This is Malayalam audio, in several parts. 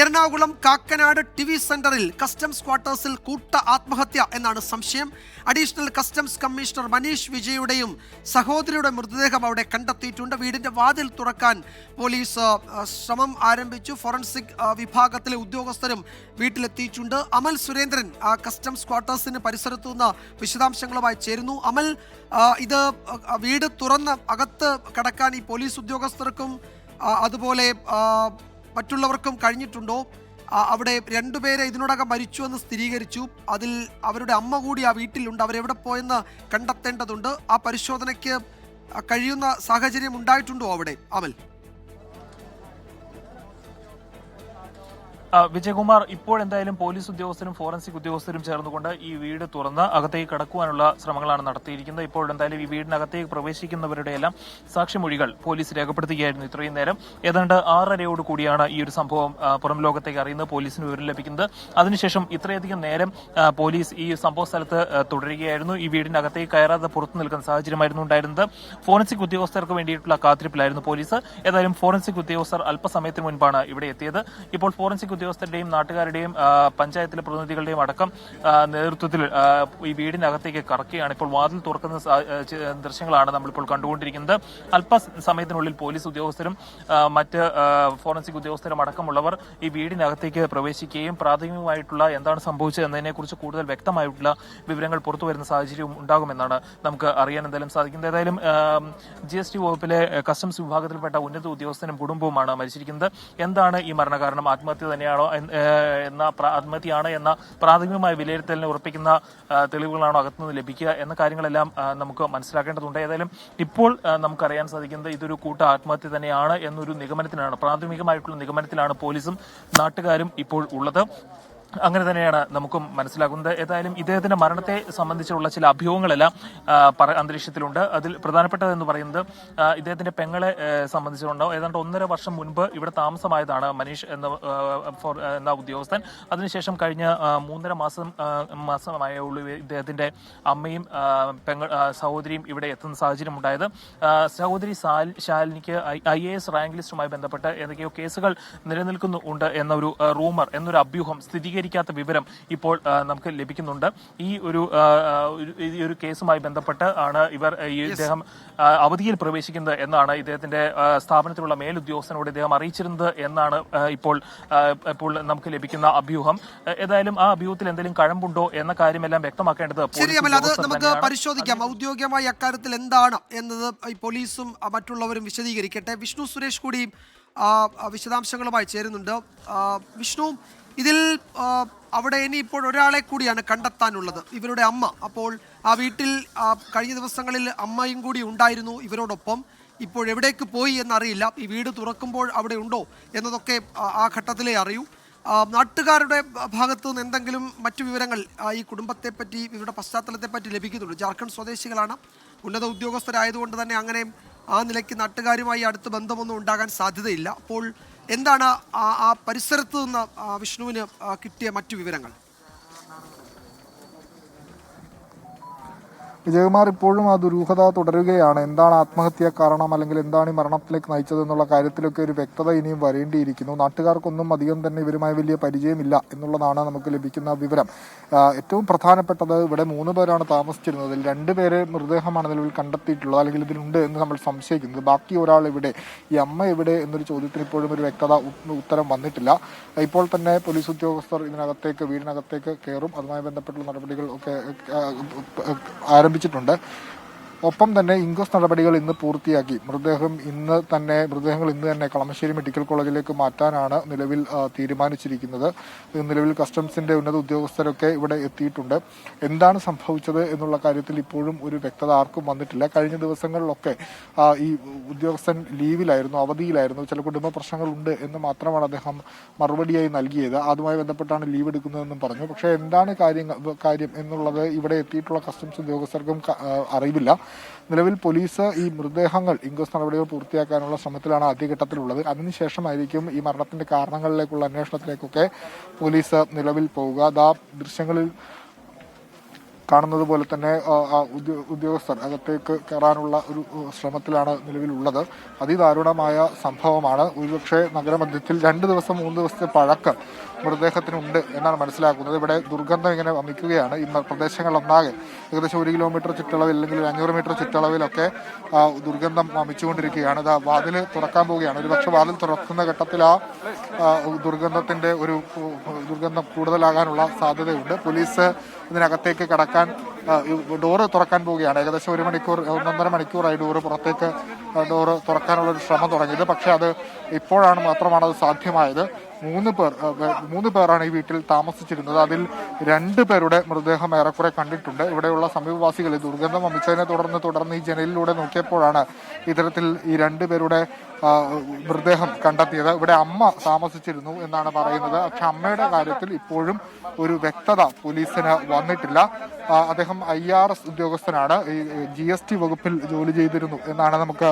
എറണാകുളം കാക്കനാട് ടി വി സെന്ററിൽ കസ്റ്റംസ് ക്വാർട്ടേഴ്സിൽ കൂട്ട ആത്മഹത്യ എന്നാണ് സംശയം. അഡീഷണൽ കസ്റ്റംസ് കമ്മീഷണർ മനീഷ് വിജയുടെയും സഹോദരിയുടെ മൃതദേഹം അവിടെ കണ്ടെത്തിയിട്ടുണ്ട്. വീടിന്റെ വാതിൽ തുറക്കാൻ പോലീസ് ശ്രമം ആരംഭിച്ചു. ഫോറൻസിക് വിഭാഗത്തിലെ ഉദ്യോഗസ്ഥരും വീട്ടിലെത്തിയിട്ടുണ്ട്. അമൽ സുരേന്ദ്രൻ കസ്റ്റംസ് ക്വാർട്ടേഴ്സിന് പരിസരത്തു നിന്ന് വിശദാംശങ്ങളുമായി ചേരുന്നു. അമൽ ഇത് വീട് തുറന്ന് അകത്ത് കടക്കാൻ ഈ പോലീസ് ഉദ്യോഗസ്ഥർക്കും അതുപോലെ മറ്റുള്ളവർക്കും കഴിഞ്ഞിട്ടുണ്ടോ? അവിടെ രണ്ടുപേരെ ഇതിനോടകം മരിച്ചു എന്ന് സ്ഥിരീകരിച്ചു. അതിൽ അവരുടെ അമ്മ കൂടി ആ വീട്ടിലുണ്ട്. അവരെവിടെ പോയെന്ന് കണ്ടെത്തേണ്ടതുണ്ട്. ആ പരിശോധനയ്ക്ക് കഴിയുന്ന സാഹചര്യം ഉണ്ടായിട്ടുണ്ടോ അവിടെ? അമൽ? വിജയകുമാർ ഇപ്പോൾ എന്തായാലും പോലീസ് ഉദ്യോഗസ്ഥരും ഫോറൻസിക് ഉദ്യോഗസ്ഥരും ചേർന്നുകൊണ്ട് ഈ വീട് തുറന്ന് അകത്തേക്ക് കടക്കുവാനുള്ള ശ്രമങ്ങളാണ് നടത്തിയിരിക്കുന്നത്. ഇപ്പോൾ എന്തായാലും ഈ വീടിനകത്തേക്ക് പ്രവേശിക്കുന്നവരുടെ എല്ലാം സാക്ഷിമൊഴികൾ പോലീസ് രേഖപ്പെടുത്തുകയായിരുന്നു ഇത്രയും നേരം. ഏതാണ്ട് ആറരയോട് കൂടിയാണ് ഈ ഒരു സംഭവം പുറം ലോകത്തേക്ക് അറിയുന്നത് പോലീസിന് വിവരം ലഭിക്കുന്നത്. അതിനുശേഷം ഇത്രയധികം നേരം പോലീസ് ഈ സംഭവ സ്ഥലത്ത് തുടരുകയായിരുന്നു. ഈ വീടിനകത്തേക്ക് കയറാതെ പുറത്തു നിൽക്കുന്ന സാഹചര്യമായിരുന്നു ഉണ്ടായിരുന്നത്. ഫോറൻസിക് ഉദ്യോഗസ്ഥർക്ക് വേണ്ടിയിട്ടുള്ള കാത്തിരിപ്പിലായിരുന്നു പോലീസ്. ഏതായാലും ഫോറൻസിക് ഉദ്യോഗസ്ഥർ അല്പസമയത്തിന് മുൻപാണ് ഇവിടെ എത്തിയത്. ഇപ്പോൾ ഫോറൻസിക് ഉദ്യോഗസ്ഥരുടെയും നാട്ടുകാരുടെയും പഞ്ചായത്തിലെ പ്രതിനിധികളുടെയും അടക്കം നേതൃത്വത്തിൽ ഈ വീടിനകത്തേക്ക് കറക്കുകയാണ് ഇപ്പോൾ വാതിൽ തുറക്കുന്ന ദൃശ്യങ്ങളാണ് നമ്മളിപ്പോൾ കണ്ടുകൊണ്ടിരിക്കുന്നത്. അല്പസമയത്തിനുള്ളിൽ പോലീസ് ഉദ്യോഗസ്ഥരും മറ്റ് ഫോറൻസിക് ഉദ്യോഗസ്ഥരും അടക്കമുള്ളവർ ഈ വീടിനകത്തേക്ക് പ്രവേശിക്കുകയും പ്രാഥമികമായിട്ടുള്ള എന്താണ് സംഭവിച്ചത് എന്നതിനെക്കുറിച്ച് കൂടുതൽ വ്യക്തമായിട്ടുള്ള വിവരങ്ങൾ പുറത്തു വരുന്ന സാഹചര്യവും ഉണ്ടാകുമെന്നാണ് നമുക്ക് അറിയാൻ എന്തായാലും സാധിക്കുന്നത്. ഏതായാലും ജി എസ് ടി വകുപ്പിലെ കസ്റ്റംസ് വിഭാഗത്തിൽപ്പെട്ട ഉന്നത ഉദ്യോഗസ്ഥനും കുടുംബവുമാണ് മരിച്ചിരിക്കുന്നത്. എന്താണ് ഈ മരണകാരണം? ആത്മഹത്യ തന്നെയാണോ എന്ന്, എന്ന ആത്മഹത്യയാണ് എന്ന പ്രാഥമികമായ വിലയിരുത്തലിനെ ഉറപ്പിക്കുന്ന തെളിവുകളാണോ അകത്തുനിന്ന് ലഭിക്കുക എന്ന കാര്യങ്ങളെല്ലാം നമുക്ക് മനസ്സിലാക്കേണ്ടതുണ്ട്. ഏതായാലും ഇപ്പോൾ നമുക്കറിയാൻ സാധിക്കുന്നത് ഇതൊരു കൂട്ട ആത്മഹത്യ തന്നെയാണ് എന്നൊരു നിഗമനത്തിനാണ് പ്രാഥമികമായിട്ടുള്ള നിഗമനത്തിലാണ് പോലീസും നാട്ടുകാരും ഇപ്പോൾ ഉള്ളത്. അങ്ങനെ തന്നെയാണ് നമുക്കും മനസ്സിലാകുന്നത്. ഏതായാലും ഇദ്ദേഹത്തിന്റെ മരണത്തെ സംബന്ധിച്ചുള്ള ചില അഭ്യൂഹങ്ങളെല്ലാം അന്തരീക്ഷത്തിലുണ്ട്. അതിൽ പ്രധാനപ്പെട്ടതെന്ന് പറയുന്നത് ഇദ്ദേഹത്തിന്റെ പെങ്ങളെ സംബന്ധിച്ചുണ്ടാവും ഏതാണ്ട് ഒന്നര വർഷം മുൻപ് ഇവിടെ താമസമായതാണ് മനീഷ് എന്ന എന്ന ഉദ്യോഗസ്ഥൻ. അതിനുശേഷം കഴിഞ്ഞ മൂന്നര മാസം മാസമായേ ഉള്ളൂ ഇദ്ദേഹത്തിന്റെ അമ്മയും പെങ്ങൾ സഹോദരിയും ഇവിടെ എത്തുന്ന സാഹചര്യം ഉണ്ടായത്. സഹോദരി സാൽ- ശാലിനിക്ക് ഐ എ എസ് റാങ്ക് ലിസ്റ്റുമായി ബന്ധപ്പെട്ട് ഏതൊക്കെയോ കേസുകൾ നിലനിൽക്കുന്നുണ്ട് എന്നൊരു റൂമർ എന്നൊരു അഭ്യൂഹം സ്ഥിരീകരിക്കാത്ത വിവരം ഇപ്പോൾ നമുക്ക് ലഭിക്കുന്നുണ്ട്. ഈ ഒരു ഈ ഒരു കേസുമായി ബന്ധപ്പെട്ട് ആണ് ഇവർ ഈ ഇദ്ദേഹം അവധിയിൽ പ്രവേശിക്കുന്നത് എന്നാണ് ഇദ്ദേഹത്തിന്റെ സ്ഥാപനത്തിലുള്ള മേലുദ്യോഗസ്ഥനോട് ഇദ്ദേഹം അറിയിച്ചിരുന്നത് എന്നാണ് ഇപ്പോൾ ഇപ്പോൾ നമുക്ക് ലഭിക്കുന്ന അഭ്യൂഹം. ഏതായാലും ആ അഭ്യൂഹത്തിൽ എന്തെങ്കിലും കഴമ്പുണ്ടോ എന്ന കാര്യമെല്ലാം വ്യക്തമാക്കേണ്ടത് അത് നമുക്ക്. പരിശോധിക്കാം. ഔദ്യോഗികമായി അക്കാര്യത്തിൽ എന്താണ് എന്നത് പോലീസും മറ്റുള്ളവരും വിശദീകരിക്കട്ടെ. വിഷ്ണു സുരേഷ് കൂടി ആ, ആ, വിശദാംശങ്ങളുമായി ചേരുന്നുണ്ട്. വിഷ്ണു ഇതിൽ അവിടെ ഇനി ഇപ്പോൾ ഒരാളെ കൂടിയാണ് കണ്ടെത്താനുള്ളത്. ഇവരുടെ അമ്മ. അപ്പോൾ ആ വീട്ടിൽ കഴിഞ്ഞ ദിവസങ്ങളിൽ അമ്മയും കൂടി ഉണ്ടായിരുന്നു ഇവരോടൊപ്പം. ഇപ്പോൾ എവിടേക്ക് പോയി എന്നറിയില്ല. ഈ വീട് തുറക്കുമ്പോൾ അവിടെ ഉണ്ടോ എന്നതൊക്കെ ആ, ഘട്ടത്തിലേ അറിയൂ. നാട്ടുകാരുടെ ഭാഗത്ത് നിന്ന് എന്തെങ്കിലും മറ്റു വിവരങ്ങൾ ഈ കുടുംബത്തെ പറ്റി ഇവരുടെ പശ്ചാത്തലത്തെ പറ്റി ലഭിക്കുന്നുണ്ട്. ജാർഖണ്ഡ് സ്വദേശികളാണ്. ഉന്നത ഉദ്യോഗസ്ഥരായതുകൊണ്ട് തന്നെ അങ്ങനെ ആ നിലയ്ക്ക് നാട്ടുകാരുമായി അടുത്ത് ബന്ധമൊന്നും ഉണ്ടാകാൻ സാധ്യതയില്ല. അപ്പോൾ എന്താണ് ആ പരിസരത്ത് നിന്ന് വിഷ്ണുവിന് കിട്ടിയ മറ്റു വിവരങ്ങൾ? വിജയകുമാർ ഇപ്പോഴും ആ ദുരൂഹത തുടരുകയാണ്. എന്താണ് ആത്മഹത്യ കാരണം അല്ലെങ്കിൽ എന്താണ് ഈ മരണത്തിലേക്ക് നയിച്ചത് എന്നുള്ള കാര്യത്തിലൊക്കെ ഒരു വ്യക്തത ഇനിയും വരേണ്ടിയിരിക്കുന്നു. നാട്ടുകാർക്കൊന്നും അധികം തന്നെ ഇവരുമായി വലിയ പരിചയമില്ല എന്നുള്ളതാണ് നമുക്ക് ലഭിക്കുന്ന വിവരം. ഏറ്റവും പ്രധാനപ്പെട്ടത് ഇവിടെ മൂന്ന് പേരാണ് താമസിച്ചിരുന്നത്. രണ്ടു രണ്ടുപേരെ മൃതദേഹമാണ് നിലവിൽ കണ്ടെത്തിയിട്ടുള്ളത് അല്ലെങ്കിൽ ഇതിലുണ്ട് എന്ന് നമ്മൾ സംശയിക്കുന്നത്. ബാക്കി ഒരാൾ ഇവിടെ ഈ അമ്മ എവിടെ എന്നൊരു ചോദ്യത്തിന് ഇപ്പോഴും ഒരു വ്യക്തത ഉത്തരം വന്നിട്ടില്ല. ഇപ്പോൾ തന്നെ പോലീസ് ഉദ്യോഗസ്ഥർ ഇതിനകത്തേക്ക് വീടിനകത്തേക്ക് കയറും. അതുമായി ബന്ധപ്പെട്ടുള്ള നടപടികൾ ഒക്കെ ആരംഭിച്ചിട്ടുണ്ട്. ഒപ്പം തന്നെ ഇൻക്വസ്റ്റ് നടപടികൾ ഇന്ന് പൂർത്തിയാക്കി. മൃതദേഹം ഇന്ന് തന്നെ മൃതദേഹങ്ങൾ ഇന്ന് തന്നെ കളമശ്ശേരി മെഡിക്കൽ കോളേജിലേക്ക് മാറ്റാനാണ് നിലവിൽ തീരുമാനിച്ചിരിക്കുന്നത്. നിലവിൽ കസ്റ്റംസിന്റെ ഉന്നത ഉദ്യോഗസ്ഥരൊക്കെ ഇവിടെ എത്തിയിട്ടുണ്ട്. എന്താണ് സംഭവിച്ചത് എന്നുള്ള കാര്യത്തിൽ ഇപ്പോഴും ഒരു വ്യക്തത ആർക്കും വന്നിട്ടില്ല. കഴിഞ്ഞ ദിവസങ്ങളിലൊക്കെ ഈ ഉദ്യോഗസ്ഥൻ ലീവിലായിരുന്നു അവധിയിലായിരുന്നു. ചില കുടുംബ പ്രശ്നങ്ങളുണ്ട് എന്ന് മാത്രമാണ് അദ്ദേഹം മറുപടിയായി നൽകിയത്. അതുമായി ബന്ധപ്പെട്ടാണ് ലീവ് എടുക്കുന്നതെന്നും പറഞ്ഞു. പക്ഷേ എന്താണ് കാര്യം എന്നുള്ളത് ഇവിടെ എത്തിയിട്ടുള്ള കസ്റ്റംസ് ഉദ്യോഗസ്ഥർക്കും അറിയില്ല നിലവിൽ പോലീസ് ഈ മൃതദേഹങ്ങൾ ഇൻക്വസ്റ്റ് നടപടികൾ പൂർത്തിയാക്കാനുള്ള ശ്രമത്തിലാണ് ആദ്യഘട്ടത്തിലുള്ളത്. അതിനുശേഷമായിരിക്കും ഈ മരണത്തിന്റെ കാരണങ്ങളിലേക്കുള്ള അന്വേഷണത്തിലേക്കൊക്കെ പോലീസ് നിലവിൽ പോവുക. അതാ ദൃശ്യങ്ങളിൽ കാണുന്നത് പോലെ തന്നെ ഉദ്യോഗസ്ഥർ അകത്തേക്ക് കയറാനുള്ള ഒരു ശ്രമത്തിലാണ് നിലവിലുള്ളത്. അതിദാരുണമായ സംഭവമാണ്. ഒരുപക്ഷെ നഗരമധ്യത്തിൽ രണ്ട് ദിവസം മൂന്ന് ദിവസത്തെ പഴക്കം മൃതദേഹത്തിനുണ്ട് എന്നാണ് മനസ്സിലാക്കുന്നത്. ഇവിടെ ദുർഗന്ധം ഇങ്ങനെ വമിക്കുകയാണ്. ഈ പ്രദേശങ്ങളൊന്നാകെ ഏകദേശം ഒരു കിലോമീറ്റർ ചുറ്റളവിൽ അല്ലെങ്കിൽ ഒരു അഞ്ഞൂറ് മീറ്റർ ചുറ്റളവിലൊക്കെ ദുർഗന്ധം വമിച്ചുകൊണ്ടിരിക്കുകയാണ്. ഇത് വാതിൽ തുറക്കാൻ പോവുകയാണ്. ഒരുപക്ഷെ വാതിൽ തുറക്കുന്ന ഘട്ടത്തിൽ ആ ദുർഗന്ധത്തിന്റെ ഒരു ദുർഗന്ധം കൂടുതലാകാനുള്ള സാധ്യതയുണ്ട്. പോലീസ് ഇതിനകത്തേക്ക് കടക്കാൻ ഡോറ് തുറക്കാൻ പോവുകയാണ്. ഏകദേശം ഒരു മണിക്കൂർ ഒന്നൊന്നര മണിക്കൂറായി ഡോറ് പുറത്തേക്ക് ഡോറ് തുറക്കാനുള്ള ഒരു ശ്രമം തുടങ്ങിയത് പക്ഷേ അത് ഇപ്പോഴാണ് മാത്രമാണ് അത് സാധ്യമായത്. മൂന്ന് പേർ മൂന്ന് പേരാണ് ഈ വീട്ടിൽ താമസിച്ചിരുന്നത്. അതിൽ രണ്ട് പേരുടെ മൃതദേഹം ഏറെക്കുറെ കണ്ടിട്ടുണ്ട്. ഇവിടെയുള്ള സമീപവാസികൾ ദുർഗന്ധം വമിച്ചതിനെ തുടർന്ന് തുടർന്ന് ഈ ജനലിലൂടെ നോക്കിയപ്പോഴാണ് ഇത്തരത്തിൽ ഈ രണ്ട് പേരുടെ മൃതദേഹം കണ്ടെത്തിയത്. ഇവിടെ അമ്മ താമസിച്ചിരുന്നു എന്നാണ് പറയുന്നത്. പക്ഷെ അമ്മയുടെ കാര്യത്തിൽ ഇപ്പോഴും ഒരു വ്യക്തത പോലീസിന് വന്നിട്ടില്ല. അദ്ദേഹം ഐ ആർ എസ് ഉദ്യോഗസ്ഥനാണ്. ഈ ജി എസ് ടി വകുപ്പിൽ ജോലി ചെയ്തിരുന്നു എന്നാണ് നമുക്ക്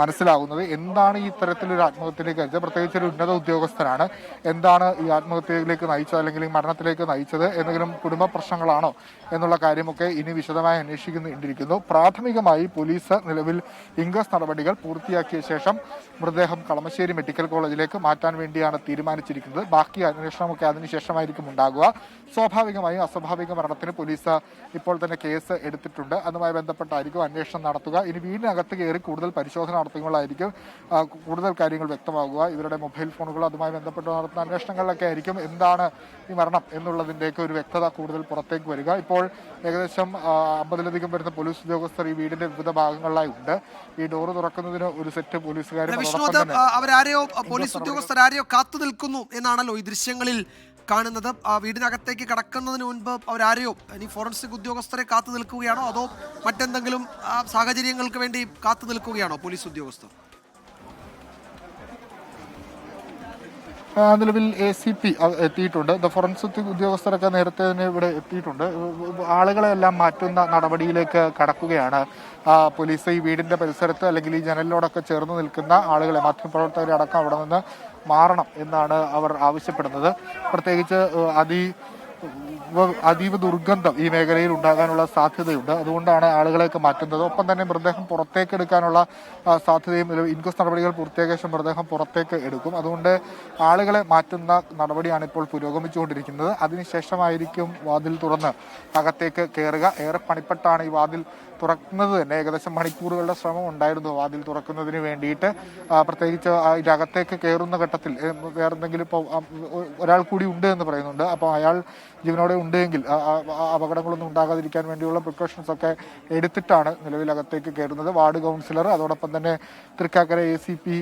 മനസ്സിലാകുന്നത്. എന്താണ് ഈ ഇത്തരത്തിലൊരു ആത്മഹത്യയിലേക്ക് നയിച്ചത്? പ്രത്യേകിച്ച് ഒരു ഉന്നത ഉദ്യോഗസ്ഥനാണ്. എന്താണ് ഈ ആത്മഹത്യയിലേക്ക് നയിച്ചത് അല്ലെങ്കിൽ ഈ മരണത്തിലേക്ക് നയിച്ചത്? എന്തെങ്കിലും കുടുംബ പ്രശ്നങ്ങളാണോ എന്നുള്ള കാര്യമൊക്കെ ഇനി വിശദമായി അന്വേഷിക്കുന്നുണ്ടിരിക്കുന്നു. പ്രാഥമികമായി പോലീസ് നിലവിൽ ഇൻക്വസ്റ്റ് നടപടികൾ പൂർത്തിയാക്കിയ ശേഷം മൃതദേഹം കളമശ്ശേരി മെഡിക്കൽ കോളേജിലേക്ക് മാറ്റാൻ വേണ്ടിയാണ് തീരുമാനിച്ചിരിക്കുന്നത്. ബാക്കി അന്വേഷണമൊക്കെ അതിനുശേഷമായിരിക്കും ഉണ്ടാകുക. സ്വാഭാവികമായും അസ്വാഭാവിക മരണത്തിന് പോലീസ് ഇപ്പോൾ തന്നെ കേസ് എടുത്തിട്ടുണ്ട്. അതുമായി ബന്ധപ്പെട്ടായിരിക്കും അന്വേഷണം നടത്തുക. ഇനി വീടിനകത്ത് കയറി കൂടുതൽ പരിശോധന നടത്തുമ്പോഴായിരിക്കും കൂടുതൽ കാര്യങ്ങൾ വ്യക്തമാകുക ഇവരുടെ മൊബൈൽ ഫോണുകൾ അതുമായി ബന്ധപ്പെട്ട് നടത്തുന്ന അന്വേഷണങ്ങളിലൊക്കെ ആയിരിക്കും എന്താണ് ഈ മരണം എന്നുള്ളതിന്റെയൊക്കെ ഒരു വ്യക്തത കൂടുതൽ പുറത്തേക്ക് വരിക. ഇപ്പോൾ ഏകദേശം അമ്പതിലധികം വരുന്ന പോലീസ് ഉദ്യോഗസ്ഥർ ഈ വീടിന്റെ വിവിധ ഭാഗങ്ങളിലായി ഉണ്ട്. ഈ ഡോറ് തുറക്കുന്നതിന് ഒരു സെറ്റ് പോലീസുകാരും അവരാരെയോ പോലീസ് ഉദ്യോഗസ്ഥർ ആരെയോ കാത്തു നിൽക്കുന്നു എന്നാണല്ലോ ഈ ദൃശ്യങ്ങളിൽ കാണുന്നത്. ആ വീടിനകത്തേക്ക് കടക്കുന്നതിന് മുൻപ് അവരാരെയോ ഇനി ഫോറൻസിക് ഉദ്യോഗസ്ഥരെ കാത്തു നിൽക്കുകയാണോ? അതോ മറ്റെന്തെങ്കിലും സാഹചര്യങ്ങൾക്ക് വേണ്ടി കാത്തു നിൽക്കുകയാണോ പോലീസ് ഉദ്യോഗസ്ഥർ? നിലവിൽ എ സി പി എത്തിയിട്ടുണ്ട്. ദ ഫോറൻസിക് ഉദ്യോഗസ്ഥരൊക്കെ നേരത്തെ തന്നെ ഇവിടെ എത്തിയിട്ടുണ്ട്. ആളുകളെല്ലാം മാറ്റുന്ന നടപടിയിലേക്ക് കടക്കുകയാണ്. പോലീസ് ഈ വീടിന്റെ പരിസരത്ത് അല്ലെങ്കിൽ ഈ ജനലിനോടൊക്കെ ചേർന്ന് നിൽക്കുന്ന ആളുകളെ മാധ്യമപ്രവർത്തകരെ അടക്കം അവിടെ നിന്ന് മാറണം എന്നാണ് അവർ ആവശ്യപ്പെടുന്നത്. പ്രത്യേകിച്ച് അതി അതീവ ദുർഗന്ധം ഈ മേഖലയിൽ ഉണ്ടാകാനുള്ള സാധ്യതയുണ്ട്. അതുകൊണ്ടാണ് ആളുകളെയൊക്കെ മാറ്റുന്നത്. ഒപ്പം തന്നെ മൃതദേഹം പുറത്തേക്ക് എടുക്കാനുള്ള സാധ്യതയും ഇൻക്വസ്റ്റ് നടപടികൾ പൂർത്തിയാക്കിയ ശേഷം മൃതദേഹം പുറത്തേക്ക് എടുക്കും. അതുകൊണ്ട് ആളുകളെ മാറ്റുന്ന നടപടിയാണ് ഇപ്പോൾ പുരോഗമിച്ചുകൊണ്ടിരിക്കുന്നത്. അതിനുശേഷമായിരിക്കും വാതിൽ തുറന്ന് അകത്തേക്ക് കയറുക ഏറെ പണിപ്പെട്ടാണ് ഈ വാതിൽ തുറക്കുന്നത് തന്നെ. ഏകദേശം മണിക്കൂറുകളുടെ ശ്രമം ഉണ്ടായിരുന്നു വാതിൽ തുറക്കുന്നതിന് വേണ്ടിയിട്ട്. പ്രത്യേകിച്ച് ഇതിനകത്തേക്ക് കയറുന്ന ഘട്ടത്തിൽ വേറെന്തെങ്കിലും ഇപ്പോൾ ഒരാൾ കൂടി ഉണ്ട് എന്ന് പറയുന്നുണ്ട്. അപ്പോൾ അയാൾ ജീവനോടെ ഉണ്ടെങ്കിൽ അപകടങ്ങളൊന്നും ഉണ്ടാകാതിരിക്കാൻ വേണ്ടിയുള്ള പ്രിക്കോഷൻസ് ഒക്കെ എടുത്തിട്ടാണ് നിലവിൽ അകത്തേക്ക് കയറുന്നത്. വാർഡ് കൗൺസിലർ അതോടൊപ്പം തന്നെ Thrikkakara A C P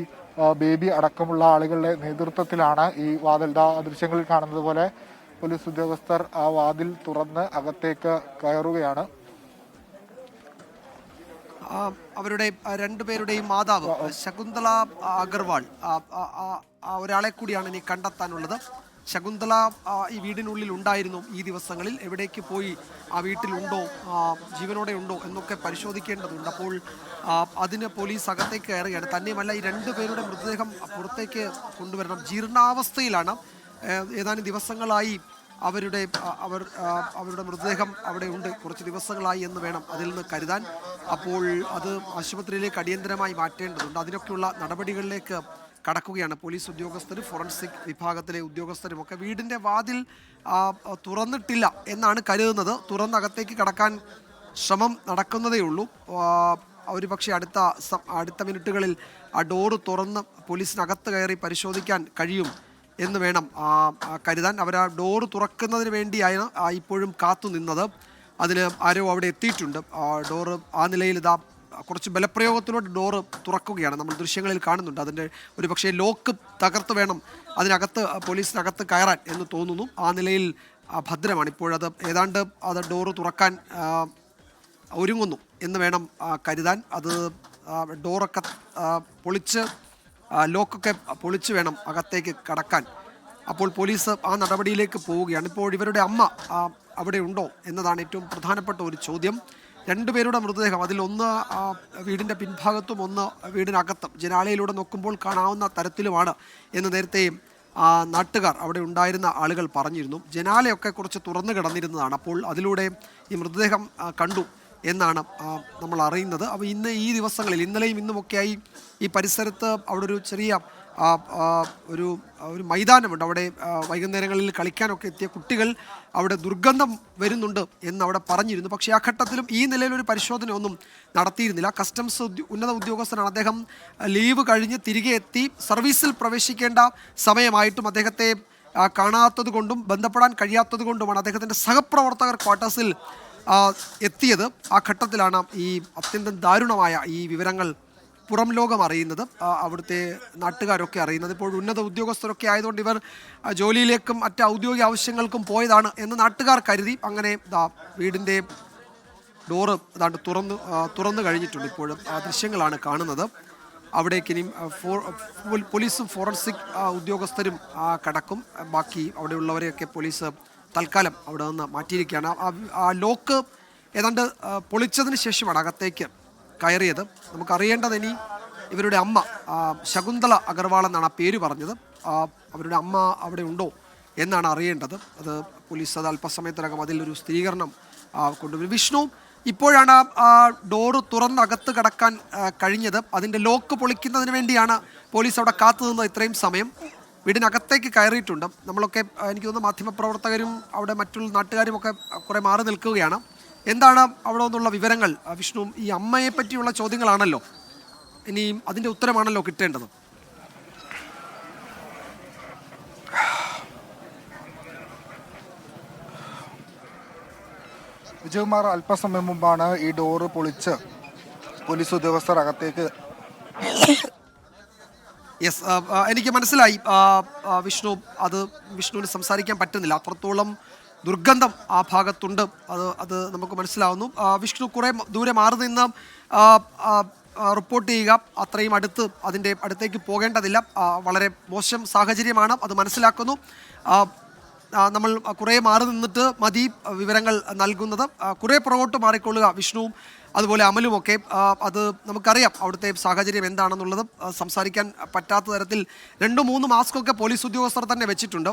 Baby അടക്കമുള്ള ആളുകളുടെ നേതൃത്വത്തിലാണ് ഈ വാതിൽ. ദൃശ്യങ്ങളിൽ കാണുന്നത് പോലെ പോലീസ് ഉദ്യോഗസ്ഥർ ആ വാതിൽ തുറന്ന് അകത്തേക്ക് കയറുകയാണ്. അവരുടെ രണ്ടു രണ്ടുപേരുടെയും മാതാവ് ശകുന്തള അഗർവാൾ ഒരാളെ കൂടിയാണ് ഇനി കണ്ടെത്താനുള്ളത്. ശകുന്തള ഈ വീടിനുള്ളിൽ ഉണ്ടായിരുന്നു ഈ ദിവസങ്ങളിൽ. എവിടേക്ക് പോയി ആ വീട്ടിലുണ്ടോ ജീവനോടെ ഉണ്ടോ എന്നൊക്കെ പരിശോധിക്കേണ്ടതുണ്ട്. അപ്പോൾ അതിന് പോലീസ് അകത്തേക്ക് കയറുകയാണ്. തന്നെയുമല്ല ഈ രണ്ടുപേരുടെ മൃതദേഹം പുറത്തേക്ക് കൊണ്ടുവരണം. ജീർണാവസ്ഥയിലാണ്. ഏതാനും ദിവസങ്ങളായി അവരുടെ അവർ അവരുടെ മൃതദേഹം അവിടെ ഉണ്ട്. കുറച്ച് ദിവസങ്ങളായി എന്ന് വേണം അതിൽ നിന്ന് കരുതാൻ. അപ്പോൾ അത് ആശുപത്രിയിലേക്ക് അടിയന്തരമായി മാറ്റേണ്ടതുണ്ട്. അതിനൊക്കെയുള്ള നടപടികളിലേക്ക് കടക്കുകയാണ്. പോലീസ് ഉദ്യോഗസ്ഥരും ഫോറൻസിക് വിഭാഗത്തിലെ ഉദ്യോഗസ്ഥരും ഒക്കെ വീടിന്റെ വാതിൽ തുറന്നിട്ടില്ല എന്നാണ് കരുതുന്നത്. തുറന്നകത്തേക്ക് കടക്കാൻ ശ്രമം നടക്കുന്നതേ ഉള്ളൂ. ഒരു പക്ഷേ അടുത്ത അടുത്ത മിനിറ്റുകളിൽ ആ ഡോറ് തുറന്ന് പോലീസിനകത്ത് കയറി പരിശോധിക്കാൻ കഴിയും എന്ന് വേണം കരുതാൻ. അവർ ആ ഡോറ് തുറക്കുന്നതിന് വേണ്ടിയാണ് ഇപ്പോഴും കാത്തു നിന്നത് അതിന് ആരോ അവിടെ എത്തിയിട്ടുണ്ട്. ഡോറ് ആ നിലയിൽ ഇതാ കുറച്ച് ബലപ്രയോഗത്തിലൂടെ ഡോറ് തുറക്കുകയാണ്. നമ്മൾ ദൃശ്യങ്ങളിൽ കാണുന്നുണ്ട്. അതിന്റെ ഒരു പക്ഷേ ലോക്ക് തകർത്ത് വേണം അതിനകത്ത് പോലീസിനകത്ത് കയറാൻ എന്ന് തോന്നുന്നു. ആ നിലയിൽ ഭദ്രമാണ്. ഇപ്പോഴത് ഏതാണ്ട് അത് ഡോറ് തുറക്കാൻ ഒരുങ്ങുന്നു എന്ന് വേണം കരുതാൻ. അത് ഡോറൊക്കെ പൊളിച്ച് ലോക്കൊക്കെ പൊളിച്ച് വേണം അകത്തേക്ക് കടക്കാൻ. അപ്പോൾ പോലീസ് ആ നടപടിയിലേക്ക് പോവുകയാണ്. ഇപ്പോൾ ഇവരുടെ അമ്മ അവിടെ ഉണ്ടോ എന്നതാണ് ഏറ്റവും പ്രധാനപ്പെട്ട ഒരു ചോദ്യം. രണ്ടുപേരുടെ മൃതദേഹം അതിലൊന്ന് വീടിന്റെ പിൻഭാഗത്തും ഒന്ന് വീടിനകത്തും ജനാലയിലൂടെ നോക്കുമ്പോൾ കാണാവുന്ന തരത്തിലുമാണ് എന്ന് നേരത്തെയും നാട്ടുകാർ അവിടെ ഉണ്ടായിരുന്ന ആളുകൾ പറഞ്ഞിരുന്നു. ജനാലയൊക്കെ കുറച്ച് തുറന്നു കിടന്നിരുന്നതാണ്. അപ്പോൾ അതിലൂടെ ഈ മൃതദേഹം കണ്ടു എന്നാണ് നമ്മൾ അറിയുന്നത്. അപ്പോൾ ഇന്ന് ഈ ദിവസങ്ങളിൽ ഇന്നലെയും ഇന്നുമൊക്കെയായി ഈ പരിസരത്ത് അവിടെ ഒരു ചെറിയ ഒരു ഒരു മൈതാനമുണ്ട്. അവിടെ വൈകുന്നേരങ്ങളിൽ കളിക്കാനൊക്കെ എത്തിയ കുട്ടികൾ അവിടെ ദുർഗന്ധം വരുന്നുണ്ട് എന്ന് അവിടെ പറഞ്ഞിരുന്നു. പക്ഷേ ആ ഘട്ടത്തിലും ഈ നിലയിൽ ഒരു പരിശോധന ഒന്നും നടത്തിയിരുന്നില്ല. കസ്റ്റംസ് ഉന്നത ഉദ്യോഗസ്ഥനാണ്. അദ്ദേഹം ലീവ് കഴിഞ്ഞ് തിരികെ എത്തി സർവീസിൽ പ്രവേശിക്കേണ്ട സമയമായിട്ടും അദ്ദേഹത്തെ കാണാത്തത് കൊണ്ടും ബന്ധപ്പെടാൻ കഴിയാത്തത് കൊണ്ടുമാണ് അദ്ദേഹത്തിന്റെ സഹപ്രവർത്തകർ ക്വാർട്ടേഴ്സിൽ എത്തിയത്. ആ ഘട്ടത്തിലാണ് ഈ അത്യന്തം ദാരുണമായ ഈ വിവരങ്ങൾ പുറം ലോകം അറിയുന്നത് അവിടുത്തെ നാട്ടുകാരൊക്കെ അറിയുന്നത്. ഇപ്പോൾ ഉന്നത ഉദ്യോഗസ്ഥരൊക്കെ ആയതുകൊണ്ട് ഇവർ ജോലിയിലേക്കും മറ്റ് ഔദ്യോഗിക ആവശ്യങ്ങൾക്കും പോയതാണ് എന്ന് നാട്ടുകാർ കരുതി. അങ്ങനെ വീടിന്റെ ഡോറ് അതാണ്ട് തുറന്ന് തുറന്നു കഴിഞ്ഞിട്ടുണ്ട് ഇപ്പോഴും. ആ ദൃശ്യങ്ങളാണ് കാണുന്നത്. അവിടേക്ക് ഇനിയും പോലീസും ഫോറൻസിക് ഉദ്യോഗസ്ഥരും കടക്കും. ബാക്കി അവിടെയുള്ളവരെയൊക്കെ പോലീസ് തൽക്കാലം അവിടെ നിന്ന് മാറ്റിയിരിക്കുകയാണ്. ആ ലോക്ക് ഏതാണ്ട് പൊളിച്ചതിന് ശേഷമാണ് അകത്തേക്ക് കയറിയത്. നമുക്കറിയേണ്ടത് ഇനി ഇവരുടെ അമ്മ ശകുന്തള അഗർവാൾ എന്നാണ് ആ പേര് പറഞ്ഞത്. അവരുടെ അമ്മ അവിടെ ഉണ്ടോ എന്നാണ് അറിയേണ്ടത്. അത് പോലീസ് അത് അല്പസമയത്തിനകം അതിലൊരു സ്ഥിരീകരണം കൊണ്ടുവരും. വിഷ്ണു ഇപ്പോഴാണ് ആ- ഡോറ് തുറന്ന് അകത്ത് കടക്കാൻ കഴിഞ്ഞത്. അതിന്റെ ലോക്ക് പൊളിക്കുന്നതിന് വേണ്ടിയാണ് പോലീസ് അവിടെ കാത്തു നിന്നത് ഇത്രയും സമയം. വീടിനകത്തേക്ക് കയറിയിട്ടുണ്ട്. നമ്മളൊക്കെ എനിക്ക് തോന്നുന്നു മാധ്യമപ്രവർത്തകരും അവിടെ മറ്റുള്ള നാട്ടുകാരും ഒക്കെ കുറേ മാറി നിൽക്കുകയാണ്. എന്താണ് അവിടെ നിന്നുള്ള വിവരങ്ങൾ? വിഷ്ണു ഈ അമ്മയെ പറ്റിയുള്ള ചോദ്യങ്ങളാണല്ലോ. ഇനി അതിന്റെ ഉത്തരമാണല്ലോ കിട്ടേണ്ടത്. വിജയകുമാർ അല്പസമയം മുമ്പാണ് ഈ ഡോറ് പൊളിച്ച് പോലീസ് ഉദ്യോഗസ്ഥർ അകത്തേക്ക് യെസ് എനിക്ക് മനസ്സിലായി. വിഷ്ണു അത് വിഷ്ണുവിന് സംസാരിക്കാൻ പറ്റുന്നില്ല. അത്രത്തോളം ദുർഗന്ധം ആ ഭാഗത്തുണ്ട്. അത് അത് നമുക്ക് മനസ്സിലാവുന്നു. വിഷ്ണു കുറേ ദൂരെ മാറി നിന്ന് റിപ്പോർട്ട് ചെയ്യുക. അത്രയും അടുത്ത് അതിന്റെ അടുത്തേക്ക് പോകേണ്ടതില്ല. വളരെ മോശം സാഹചര്യമാണ്. അത് മനസ്സിലാക്കുന്നു. നമ്മൾ കുറേ മാറി നിന്നിട്ട് മതി വിവരങ്ങൾ നൽകുന്നത്. കുറേ പുറകോട്ട് മാറിക്കൊള്ളുക വിഷ്ണുവും അതുപോലെ അമലുമൊക്കെ അത് നമുക്കറിയാം അവിടുത്തെ സാഹചര്യം എന്താണെന്നുള്ളത്. സംസാരിക്കാൻ പറ്റാത്ത തരത്തിൽ രണ്ട് മൂന്ന് മാസ്കൊക്കെ പോലീസ് ഉദ്യോഗസ്ഥർ തന്നെ വെച്ചിട്ടുണ്ട്.